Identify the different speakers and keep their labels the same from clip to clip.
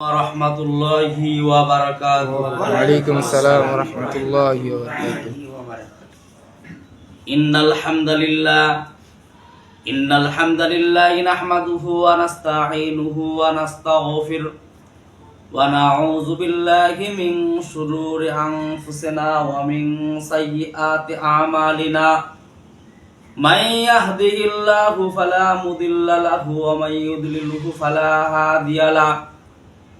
Speaker 1: ورحمة الله وبركاته
Speaker 2: وعليكم السلام ورحمة الله وبركاته
Speaker 1: إن الحمد لله إن الحمد لله نحمده ونستعينه ونستغفره ونعوذ بالله من شرور أنفسنا ومن سيئات أعمالنا من يهده الله فلا مضل له ومن يضلله فلا هادي له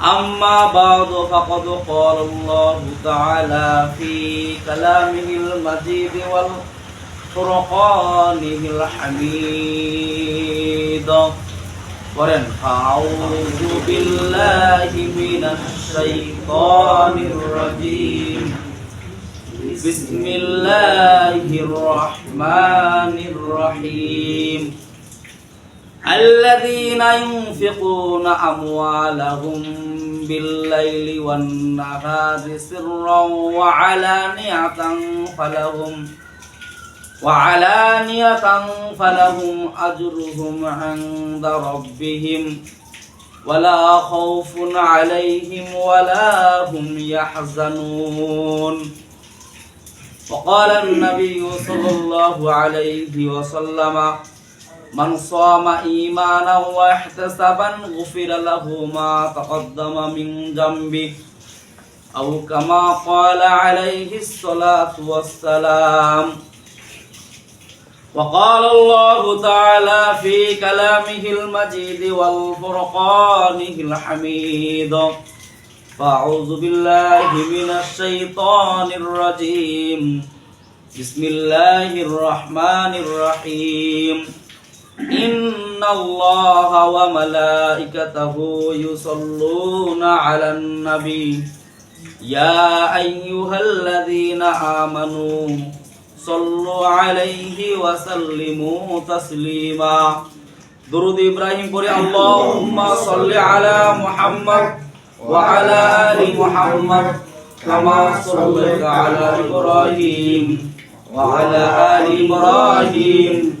Speaker 1: أما بعد فقد قال الله تعالى في كلامه المجيد والفرقانه الحميد قرن أعوذ بالله من الشيطان الرجيم بسم الله الرحمن الرحيم الذين ينفقون أموالهم بالليل والنهار سرا وعلانية فلهم وعلانية فلهم أجرهم عند ربهم ولا خوف عليهم ولا هم يحزنون. وقال النبي صلى الله عليه وسلم من صام إيمانا واحتسبا غفر له ما تقدم من ذنبه أو كما قال عليه الصلاة والسلام وقال الله تعالى في كلامه المجيد والفرقانه الحميد فأعوذ بالله من الشيطان الرجيم بسم الله الرحمن الرحيم إن الله وملائكته يصلون على النبي. يا أيها الذين آمنوا صلوا عليه وسلموا تسليما. درود إبراهيم قرئ اللهم صل على محمد وعلى آل محمد كما صليت على إبراهيم وعلى آل إبراهيم.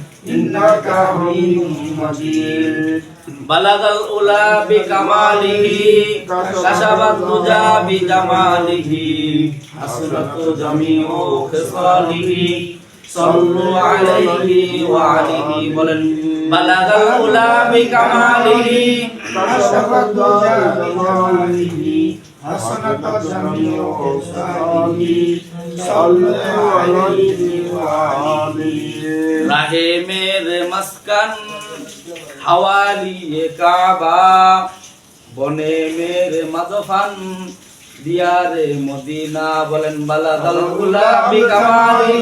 Speaker 1: إنك حميد مجيد بلغ الأولى بكماله كشف الدجى بجماله حسنت جميع خصاله صلوا عليه وعليه بلن بلغ الأولى بكماله
Speaker 3: كشف الدجى بجماله حسنت جميع خصاله صلوا عليه وآله
Speaker 1: রাহেমের মাসকান হাওয়ালিয়ে কাবা, বনে মের মাদফান দিয়ারে মদিনা বলেন, বালা দল গুলাবি কামালি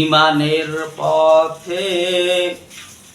Speaker 1: ইমানের পথে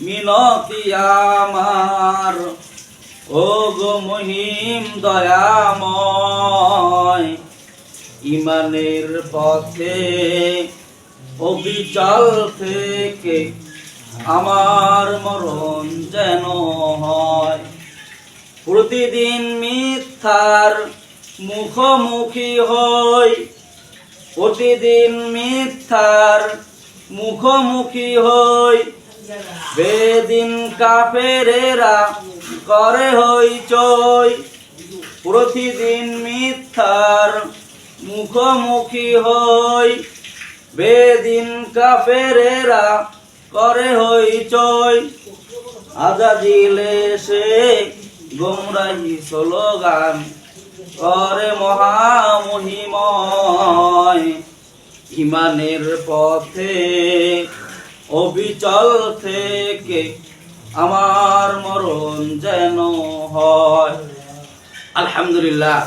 Speaker 1: মিনতি আমার ও গো মহিম দয়াময়, ইমানের পথে, অবিচল থেকে আমার মরণ যেন হয়। প্রতিদিন মিথ্যার মুখোমুখি হই, প্রতিদিন মিথ্যার মুখোমুখি হই বেদিন কাফেরেরা করে হই চই, প্রতিদিন মিথ্যার মুখোমুখি হই। বেদিন কাফেরেরা করে হই চই আজাদিলে সে গোমরাহি স্লোগান করে মহামহিময়। ইমানের পথে অবিচল থেকে আমার মরণ যেন হয়। আলহামদুলিল্লাহ,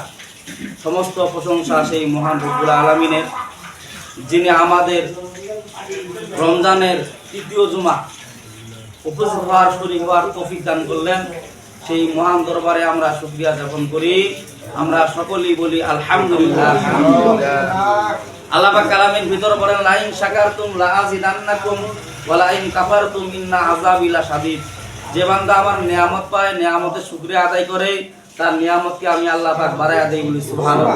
Speaker 1: সমস্ত প্রশংসা সেই মহান রব্বুল আলমিনের, যিনি আমাদের রমজানের তৃতীয় জুমা উপস্থিত হওয়ার শরীর হওয়ার তফিক দান করলেন। সেই মহান দরবারে আমরা শুক্রিয়া জ্ঞাপন করি। আমরা সকলেই বলি আলহামদুলিল্লাহ। আল্লাহ কালামের ভিতর বলেন, লাইন ওয়া লাইন কাফারতুম ইন্না আযাবি লাশাদীদ। যে বান্দা আমার নিয়ামত পায়, নিয়ামতের শুকরিয়া আদায় করে, তার নিয়ামতকে আমি আল্লাহ পাক বাড়ায় দেই বলি সুবহানাল্লাহ।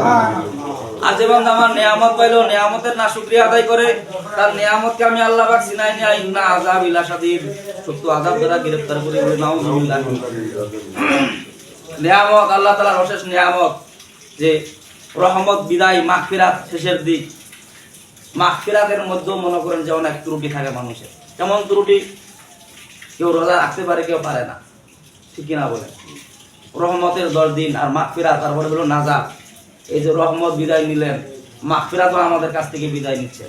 Speaker 1: যে বান্দা আমার নিয়ামত পাইলো, নিয়ামতের না শুক্রিয়া আদায় করে, তার নিয়ামতকে আমি আল্লাহ পাক সিনাই নিয়া ইন্না আযাবি লাশাদীদ সত্য আযাব দ্বারা গ্রেফতার করি বলি নাউজুবিল্লাহ। নিয়ামত, আল্লাহ তাআলার অশেষ নিয়ামত, যে রহমত, বিদায়, মাগফিরাত শেষের দিক। মাগফিরাতের মধ্যেও মনে করেন যে অনেক ত্রুটি থাকে মানুষের। কেমন ত্রুটি কেউ রোজা রাখতে পারে, কেউ পারে না। ঠিক কিনা বলে রহমতের দশ দিন আর মাগফিরাত, তারপরে হলো নাজা এই যে রহমত বিদায় নিলেন, মাগফিরাতও আমাদের কাছ থেকে বিদায় নিচ্ছে।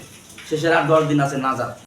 Speaker 1: শেষের আর দশ দিন আছে নাজাত।